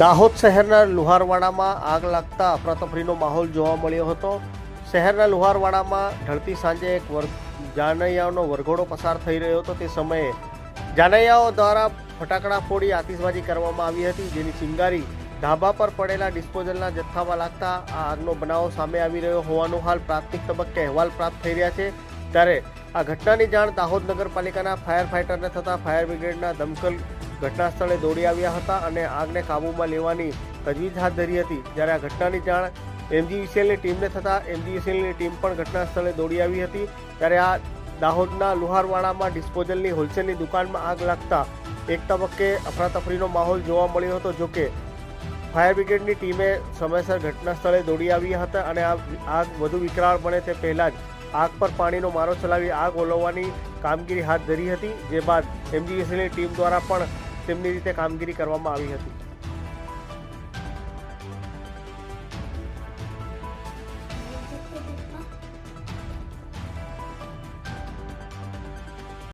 દાહોદ શહેરના લુહારવાડામાં આગ લાગતા અફરાતફરીનો માહોલ જોવા મળ્યો હતો. શહેરના લુહારવાડામાં ઢળતી સાંજે એક વર જાનૈયાઓનો વરઘોડો પસાર થઈ રહ્યો હતો. તે સમયે જાનૈયાઓ દ્વારા ફટાકડા ફોડી આતિશબાજી કરવામાં આવી હતી, જેની ચિંગારી ધાબા પર પડેલા ડિસ્પોઝલના જથ્થામાં લાગતા આ આગનો બનાવ સામે આવી રહ્યો હોવાનું હાલ પ્રાથમિક તબક્કે અહેવાલ પ્રાપ્ત થઈ રહ્યા છે. ત્યારે આ ઘટનાની જાણ દાહોદ નગરપાલિકાના ફાયર ફાઇટરને થતાં ફાયર બ્રિગેડના દમકલ ઘટના સ્થળે દોડી આવ્યા હતા અને આગને કાબૂમાં લેવાની તજવીજ હાથ ધરી હતી. જ્યારે આ ઘટનાની જાણ એમજીવીસીએલની ટીમને થતાં એમજીવીસીએલની ટીમ પણ ઘટના સ્થળે દોડી આવી હતી. ત્યારે આ દાહોદના લુહારવાડામાં ડિસ્પોઝલની હોલસેલની દુકાનમાં આગ લાગતા એક તબક્કે અફરાતફરીનો માહોલ જોવા મળ્યો હતો જોકે ફાયર બ્રિગેડની ટીમે સમયસર ઘટના સ્થળે દોડી આવી હતા અને આ આગ વધુ વિકરાળ બને તે પહેલાં જ આગ પર પાણીનો મારો ચલાવી આગ ઓલવવાની કામગીરી હાથ ધરી હતી. જે બાદ એમજીવીસીની ટીમ દ્વારા પણ તેમની રીતે કામગીરી કરવામાં આવી હતી.